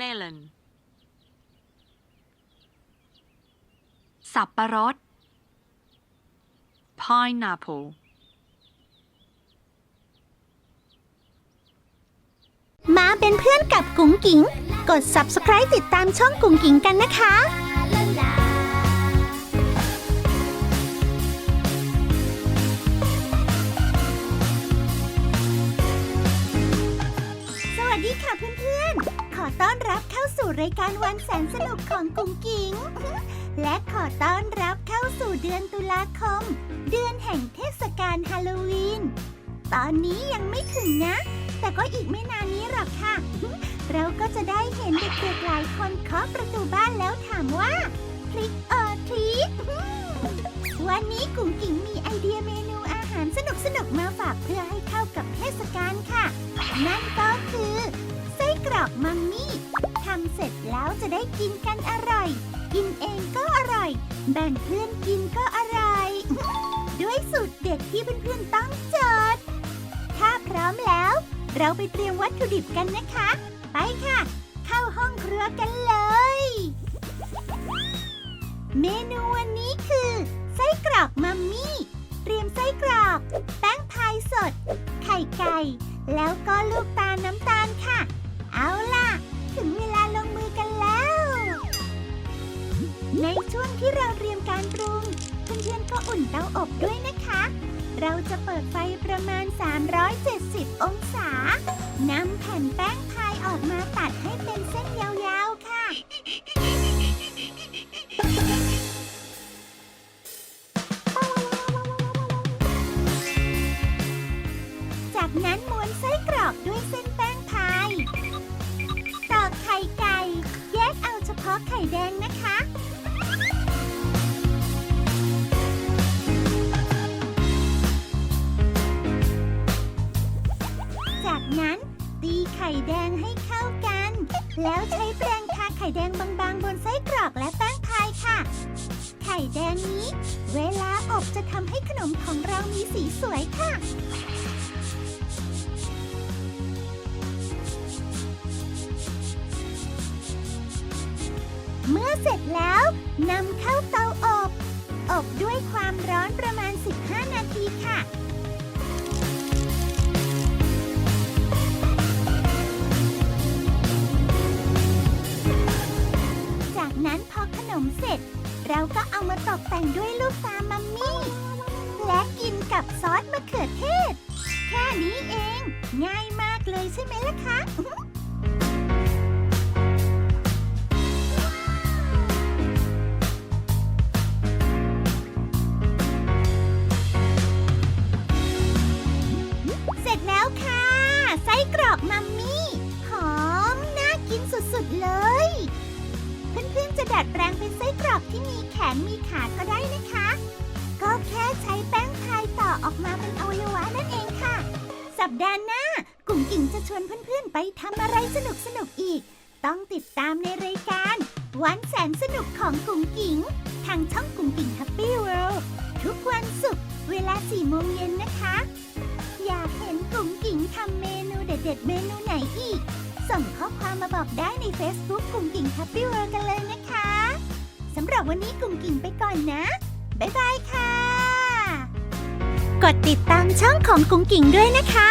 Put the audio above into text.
melon สับปะรด pineapple มาเป็นเพื่อนกับกุ๋งกิ๋ง กด subscribe ติดตามช่องกุ๋งกิ๋งกันนะคะ อต้อนรับเข้าสู่รายการวันแสนสนุกของกุ๋งกิ๋งและขอต้อนรับเข้าสู่เดือนตุลาคม เดือนแห่งเทศกาลฮาโลวีน ตอนนี้ยังไม่ถึงนะ แต่ก็อีกไม่นานนี้หรอกค่ะ เราก็จะได้เห็นเด็กๆหลายคนเคาะประตูบ้านแล้วถามว่าทริกเออทริกวันนี้กุ๋งกิ๋งมีไอเดียเมนูอาหารสนุกๆมาฝากเพื่อให้เข้ากับเทศกาลค่ะ นั่นก็ จะได้กินกันอร่อย กินเองก็อร่อย แบ่งเพื่อนกินก็อร่อย ด้วยสูตรเด็ดที่เพื่อนๆต้องจด ถ้าพร้อมแล้ว เราไปเตรียมวัตถุดิบกันนะคะ ไปค่ะ เข้าห้องครัวกันเลย เมนูวันนี้คือไส้กรอกมัมมี่ เตรียมไส้กรอก แป้งพายสด ไข่ไก่ แล้วก็ลูกตาลน้ำตาลค่ะ เอาล่ะ ถึงเวลา อุ่นเตาอบด้วยนะคะ เราจะเปิดไฟประมาณ 370 องศานำแผ่นแป้งพายออกมาตัดให้เป็นเส้นยาวๆค่ะ จากนั้นม้วนไส้กรอกด้วยเส้นแป้งพาย ตอกไข่ไก่ แยกเอาเฉพาะไข่แดงนะคะ แล้วใช้แปรงทาไข่แดงบางๆ บนไส้กรอกและแป้งพายค่ะ ไข่แดงนี้ เวลาอบจะทำให้ขนมของเรามีสีสวยค่ะเมื่อเสร็จแล้วนำเข้าเตาอบ อบด้วยความร้อนประมาณ 15 นาที มเสร็จ เราก็เอามาตกแต่งด้วยลูกตามัมมี่ และกินกับซอสมะเขือเทศ แค่นี้เอง ง่ายมากเลยใช่ไหมล่ะคะ เสร็จแล้วค่ะ ไส้กรอกมัมมี่ หอม น่ากินสุดๆเลย เพื่อนๆจะดัดแปลงเป็นไส้กรอกที่มีแขนมีขาก็ได้นะคะ ก็แค่ใช้แป้งพายต่อออกมาเป็นอวัยวะนั่นเองค่ะ สัปดาห์หน้ากุ๋งกิ่งจะชวนเพื่อนๆไปทำอะไรสนุกๆอีก ต้องติดตามในรายการ วันแสนสนุกของกุ๋งกิ๋งทางช่องกุ๋งกิ๋งแฮปปี้เวิลด์ทุกวันศุกร์เวลา4โมงเย็นนะคะ อยากเห็นกุ๋งกิ๋งทำเมนูเด็ดๆ เมนูไหนอีก ส่งข้อความมาบอกได้ใน Facebook กุ่งกิ่งแฮปปี้เวิร์กันเลยนะคะสำหรับวันนี้กุ่งกิ่งไปก่อนนะ บ๊ายบายค่ะ กดติดตามช่องของกุ้งกิ่งด้วยนะคะ